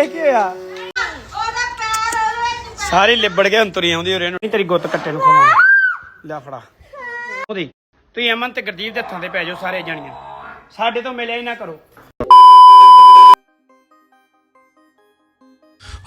ਇਹ ਕੀ ਹੋਇਆ ਸਾਰੀ ਲਿਬੜ ਗਏ ਹੁਣ ਤੁਰੀ ਆਉਂਦੀ ਹੋਰੇ ਨੂੰ। ਤੇਰੀ ਗੁੱਤ ਕੱਟੇ ਨੂੰ ਖਵਾਉਂ ਲੈ ਫੜਾ। ਉਹਦੀ। ਤੁਸੀਂ ਅਮਨ ਤੇ ਗੁਰਦੀਪ ਦੇ ਹੱਥਾਂ ਤੇ ਪੈ ਜਾਓ ਸਾਰੇ ਜਾਣੀਆਂ। ਸਾਡੇ ਤੋਂ ਮਿਲਿਆ ਹੀ ਨਾ ਕਰੋ।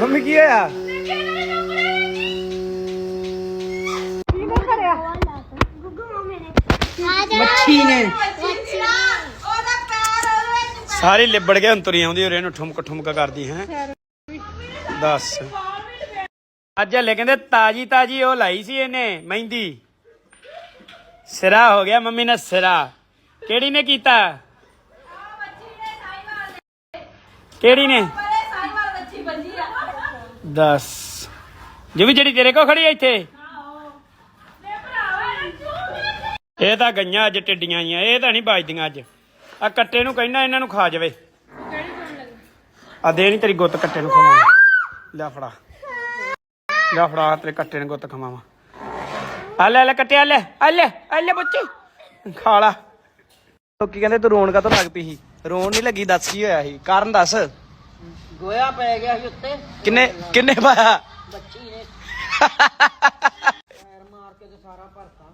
ਮੰਮੀ ਕੀ ਹੋਇਆ? ਮੱਛੀ ਨੇ। ਸਾਰੀ ਲਿਬੜ ਗਏ ਹੁਣ ਤੁਰੀ ਆਉਂਦੀ ਹੋਰੇ ਨੂੰ ਠੁਮਕ ਠੁਮਕ ਕਰਦੀ ਹੈ। ਦੱਸ। ਅੱਜ ਹਲੇ ਕਹਿੰਦੇ ਤਾਜੀ ਤਾਜੀ ਉਹ ਲਾਈ ਸੀ ਇਹਨੇ ਮਹਿੰਦੀ। ਸਿਰਾ ਹੋ ਗਿਆ ਮੰਮੀ ਨੇ ਸਿਰਾ। ਕਿਹੜੀ ਨੇ ਕੀਤਾ? ਕਿਹੜੀ ਨੇ? ਦੱਸ। ਜਿਵੇਂ ਜਿਹੜੀ ਤੇਰੇ ਕੋ ਖੜੀ ਹੈ ਇੱਥੇ। ਇਹ ਤਾਂ ਗਈਆਂ ਅੱਜ ਟਿੱਡੀਆਂ ਆਈਆਂ, ਇਹ ਤਾਂ ਨਹੀਂ ਬਾਜਦੀਆਂ ਅੱਜ। ਆ ਕੱਟੇ ਨੂੰ ਕਹਿਣਾ ਇਹਨਾਂ ਨੂੰ ਖਾ ਜਾਵੇ। ਆ ਦੇ ਨਹੀਂ ਤੇਰੀ ਗੁੱਤ ਕੱਟੇ ਨੂੰ ਖਵਾਵਾਂ ਲੈ ਫੜਾ। ਲੈ ਫੜਾ, ਤੇਰੇ ਕੱਟੇ ਨੂੰ ਗੁੱਤ ਖਵਾਵਾਂ। ਆ ਲੈ ਲੈ ਕੱਟਿਆ ਲੈ, ਆ ਲੈ ਆ ਲੈ ਬੱਚੇ। ਖਾ ਲਾ। ਲੋਕੀ ਕਹਿੰਦੇ ਤੂੰ ਰੋਣ ਕਾ ਲੱਗ ਪਈ ਸੀ? ਰੋਣ ਨਹੀਂ ਲੱਗੀ, ਦੱਸ ਕੀ ਹੋਇਆ ਸੀ? ਕਾਰਨ ਦੱਸ। ਗੋਇਆ ਪੈ ਗਿਆ ਸੀ ਉੱਤੇ। ਕਿੰਨੇ ਕਿੰਨੇ ਪਾਇਆ? ਬੱਚੀ ਨੇ। ਪੈਰ ਮਾਰ ਕੇ ਤੇ ਸਾਰਾ ਭਰਤਾ।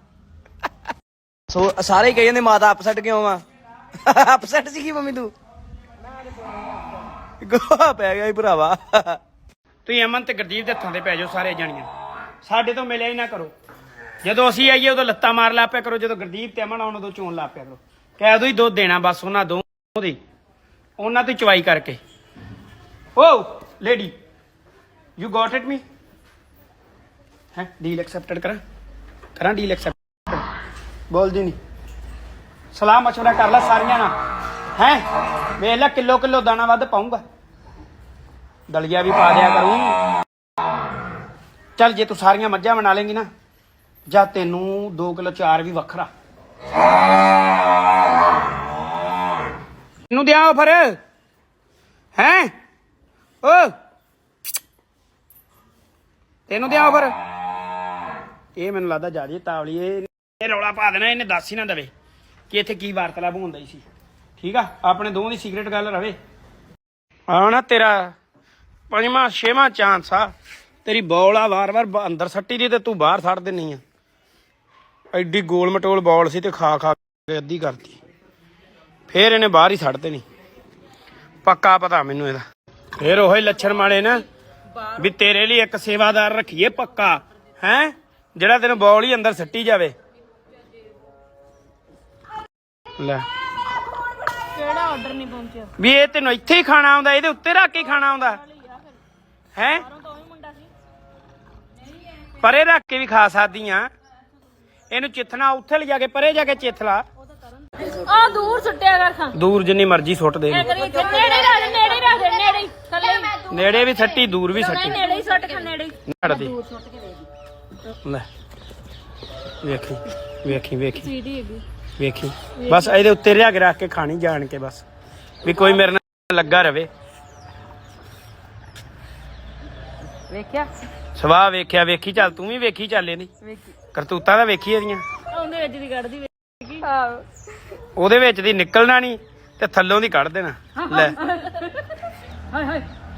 ਸੋ ਸਾਰੇ ਹੀ ਕਹੀ ਜਾਂਦੇ ਮਾਤਾ ਅਪਸੈਟ ਕਿਉਂ ਆ? ਅਪਸੈਟ ਸੀ ਕੀ ਮੰਮੀ ਤੂੰ? ਗੋਹਾ ਪੈ ਗਿਆ ਹੀ ਭਰਾਵਾ। ਤੁਸੀਂ ਅਮਨ ਤੇ ਗੁਰਦੀਪ ਦੇ ਹੱਥਾਂ ਤੇ ਪੈ ਜਾਓ ਸਾਰੇ ਜਾਣੀਆਂ। ਸਾਡੇ ਤੋਂ ਮਿਲਿਆ ਹੀ ਨਾ ਕਰੋ। ਜਦੋਂ ਅਸੀਂ ਆਈਏ ਉਦੋਂ ਲੱਤਾਂ ਮਾਰ ਲਾ ਪਿਆ ਕਰੋ। ਜਦੋਂ ਗੁਰਦੀਪ ਤੇ ਅਮਨ ਆਉਣ ਉਦੋਂ ਚੋਣ ਲਾ ਪਿਆ ਕਰੋ। ਕਹਿ ਦੋ ਹੀ ਦੁੱਧ ਦੇਣਾ ਬਸ ਉਹਨਾਂ ਦੋ ਦੀ। ਉਹਨਾਂ ਤੋਂ ਚਵਾਈ ਕਰਕੇ। Oh lady you got it ਮੀ ਹੈ ਡੀਲ ਐਕਸੈਪਟਡ ਕਰਾਂ ਕਰਾਂ ਡੀਲ ਐਕਸੈਪਟ ਬੋਲਦੀ ਨਹੀਂ ਸਲਾਹ ਮਸ਼ਵਰਾ ਕਰ ਲੈ ਸਾਰੀਆਂ ਨਾਲ ਹੈ ਵੇਖ ਲੈ ਕਿਲੋ ਕਿਲੋ ਦਾਣਾ ਵੱਧ ਪਾਉਂਗਾ ਦਲੀਆ ਵੀ ਪਾ ਦਿਆ ਕਰੂੰ ਚੱਲ ਜੇ ਤੂੰ ਸਾਰੀਆਂ ਮੱਝਾਂ ਬਣਾ ਲੇਂਗੀ ਨਾ ਜਾਂ ਤੈਨੂੰ 2 ਕਿਲੋ ਚਾਰ ਵੀ ਵੱਖਰਾ ਨੂੰ ਦਿਆਂ ਫਿਰ ਹੈ ਓ! ਤੈਨੂੰ ਦਿਆਂ ਫਿਰ। ਇਹ ਮੈਨੂੰ ਲੱਗਦਾ ਜ਼ਿਆਦਾ ਤਾਵਲੀ ਇਹ ਰੌਲਾ ਪਾ ਦੇਣਾ, ਇਹਨੇ ਦੱਸ ਹੀ ਨਾ ਦਵੇ ਕਿ ਇੱਥੇ ਕੀ ਵਾਰਤਾਲਾਪ ਹੁੰਦਾ ਸੀ। ਠੀਕ ਆ? ਆਪਣੇ ਦੋਵਾਂ ਦੀ ਸੀਕ੍ਰੇਟ ਗੱਲ ਰਵੇ। ਆ ਤੇਰਾ ਪੰਜਵਾਂ, ਛੇਵਾਂ ਚਾਂਸ ਆ। ਤੇਰੀ ਬੌਲ ਆ ਵਾਰ-ਵਾਰ ਅੰਦਰ ਸੱਟੀ ਦੀ ਤੇ ਤੂੰ ਬਾਹਰ ਛੱਡ ਦਿੰਨੀ ਆ। ਐਡੀ ਗੋਲ ਮਟੋਲ ਬੌਲ ਸੀ ਤੇ ਖਾ ਖਾ ਕੇ ਅੱਧੀ ਕਰਤੀ। ਫੇਰ ਇਹਨੇ ਬਾਹਰ ਹੀ ਛੱਡ ਦੇਣੀ। ਪੱਕਾ ਪਤਾ ਮੈਨੂੰ ਇਹਦਾ। ਫੇਰ ਉਹੀ ਲੱਛਣ ਮਾੜੇ ਨਾ ਵੀ ਤੇਰੇ ਲਈ ਇੱਕ ਸੇਵਾਦਾਰ ਰੱਖੀਏ ਪੱਕਾ ਹੈ? ਜਿਹੜਾ ਤੈਨੂੰ ਬੌਲ ਹੀ ਅੰਦਰ ਸੱਟੀ ਜਾਵੇ। ਲੈ। ਕਿਹੜਾ ਆਰਡਰ ਨਹੀਂ ਪਹੁੰਚਿਆ? ਵੀ ਇਹ ਤੈਨੂੰ ਇੱਥੇ ਹੀ ਖਾਣਾ ਆਉਂਦਾ ਇਹਦੇ ਉੱਤੇ ਰੱਖ ਕੇ ਖਾਣਾ ਆਉਂਦਾ। ਹੈ? ਪਰੇ ਰੱਖ ਕੇ ਵੀ ਖਾ ਸਕਦੀ ਆ ਇਹਨੂੰ ਚਿੱਥਣਾ ਉੱਥੇ ਲਿਜਾ ਕੇ ਪਰੇ ਜਾ ਕੇ ਚਿੱਥਲਾ ਆ ਦੂਰ ਸੁੱਟਿਆ ਕਰ ਖਾਂ ਦੂਰ ਜਿੰਨੀ ਮਰਜ਼ੀ ਸੁੱਟ ਦੇ। ਇਹ ਕਰੀ ਇੱਥੇ ਰੱਖ ਨੇੜੇ ਰੱਖ ਦੇ ਨੇੜੇ ਹੀ, ਥੱਲੇ ਹੀ। ਨੇੜੇ ਵੀ ਸੱਟੀ ਦੂਰ ਵੀ ਸੱਟੀ। ਨੇੜੇ ਹੀ ਸੁੱਟ ਖਾ ਨੇੜੇ ਹੀ। ਨੜਦੀ ਲੈ ਵੇਖੀ ਵੇਖੀ ਵੇਖੀ। ਸੀਡੀ ਹੈਗੀ। ਵੇਖੀ। ਬਸ ਇਹਦੇ ਉੱਤੇ ਲਿਆ ਕੇ ਰੱਖ ਕੇ ਖਾਣੀ ਜਾਣ ਕੇ ਬਸ। ਵੀ ਕੋਈ ਮੇਰੇ ਨਾਲ ਲੱਗਾ ਰਵੇ। ਵੇਖਿਆ? ਸਵਾਹ ਵੇਖਿਆ ਵੇਖੀ ਚੱਲ ਤੂੰ ਵੀ ਵੇਖੀ ਚੱਲ ਇਹਦੀ। ਵੇਖੀ। ਕਰਤੂਤਾਂ ਤਾਂ ਵੇਖੀ ਇਹਦੀਆਂ। ਉਹਦੇ ਵਿੱਚ ਦੀ ਕੱਢਦੀ ਵੇਖੀ ਆਹੋ। ਉਹਦੇ ਵਿੱਚ ਦੀ ਨਿਕਲਣਾ ਨਹੀਂ ਤੇ ਥੱਲੋਂ ਦੀ ਕੱਢ ਦੇਣਾ। ਲੈ। ਹਾਏ ਹਾਏ।